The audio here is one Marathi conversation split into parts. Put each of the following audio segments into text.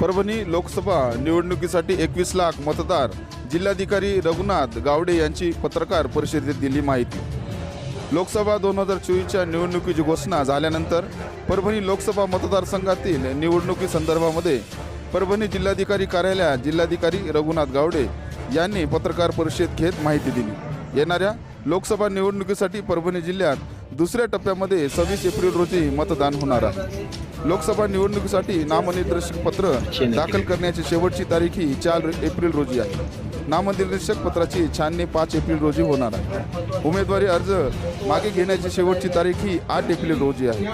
परभणी लोकसभा निवडणुकीसाठी एकवीस लाख मतदार जिल्हाधिकारी रघुनाथ गावडे यांची पत्रकार परिषदेत दिली माहिती. लोकसभा दोन हजार चोवीसच्या निवडणुकीची घोषणा झाल्यानंतर परभणी लोकसभा मतदारसंघातील निवडणुकी संदर्भामध्ये परभणी जिल्हाधिकारी कार्यालयात जिल्हाधिकारी रघुनाथ गावडे यांनी पत्रकार परिषद घेत माहिती दिली. येणाऱ्या लोकसभा निवडणुकीसाठी परभणी जिल्ह्यात दुसऱ्या टप्प्यामध्ये सव्वीस एप्रिल रोजी मतदान होणार आहे. लोकसभा निवडणुकीसाठी नामनिर्देशक पत्र दाखल करण्याची शेवटची तारीख ही चार एप्रिल रोजी आहे. नामनिर्देशक पत्राची छाननी पाच एप्रिल रोजी होणार आहे. उमेदवारी अर्ज मागे घेण्याची शेवटची तारीख ही आठ एप्रिल रोजी आहे.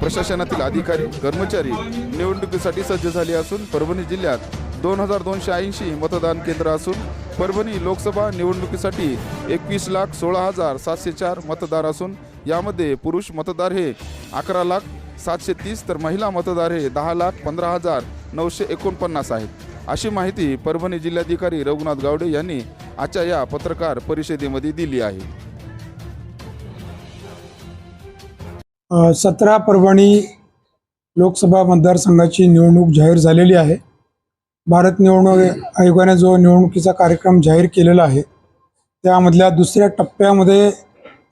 प्रशासनातील अधिकारी कर्मचारी निवडणुकीसाठी सज्ज झाले असून परभणी जिल्ह्यात दोन हजार दोनशे ऐंशी मतदान केंद्र असून परभणी लोकसभा निवडणुकीसाठी एकवीस लाख सोळा हजार सातशे चार मतदार असून यामध्ये पुरुष मतदार हे अकरा लाख सातशे तीस तर महिला मतदार हे दहा लाख पंधरा हजार नऊशे एकोणपन्नास आहेत. अशी माहिती परभणी जिल्हाधिकारी रघुनाथ गावडे यांनी आजच्या या पत्रकार परिषदेमध्ये दिली आहे. सतरा परभणी लोकसभा मतदारसंघाची निवडणूक जाहीर झालेली आहे. भारत निवडणूक आयोगाने जो निवडणुकीचा कार्यक्रम जाहीर केलेला आहे त्यामधल्या दुसऱ्या टप्प्यामध्ये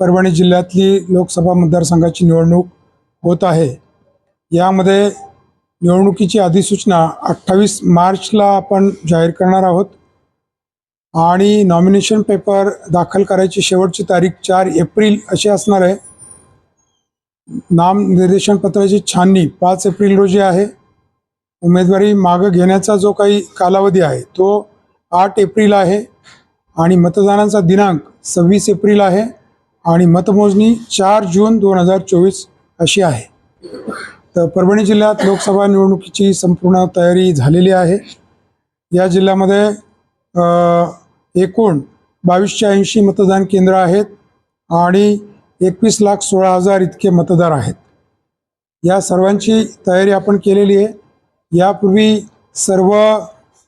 परभणी जिल्ह्यातली लोकसभा मतदारसंघाची निवडणूक होत आहे. यामध्ये निवडणुकीची अधिसूचना अठ्ठावीस मार्चला आपण जाहीर करणार आहोत. आणि नॉमिनेशन पेपर दाखल करायची शेवटची तारीख चार एप्रिल अशी असणार आहे. नामनिर्देशन पत्राची छाननी पाच एप्रिल रोजी आहे. उमेदवारी मागं घेण्याचा जो काही कालावधी आहे तो आठ एप्रिल आहे. आणि मतदानाचा दिनांक सव्वीस एप्रिल आहे. आणि मतमोजणी चार जून दोन हजार चोवीस अशी आहे. तर परभणी जिल्ह्यात लोकसभा निवडणुकीची संपूर्ण तयारी झालेली आहे. या जिल्ह्यामध्ये एकूण बावीसशे ऐंशी मतदान केंद्र आहेत आणि एकवीस लाख सोळा हजार इतके मतदार आहेत. या सर्वांची तयारी आपण केलेली आहे. यापूर्वी सर्व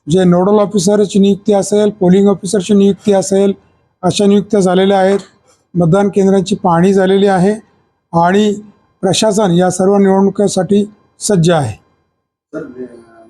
जे नोडल ऑफिसरची नियुक्ती असेल पोलिंग ऑफिसरची नियुक्ती असेल अशा नियुक्त्या झालेल्या आहेत. मतदान केंद्रांची पाहणी झालेली आहे. आणि प्रशासन या सर्व निवडणुकीसाठी सज्ज आहे.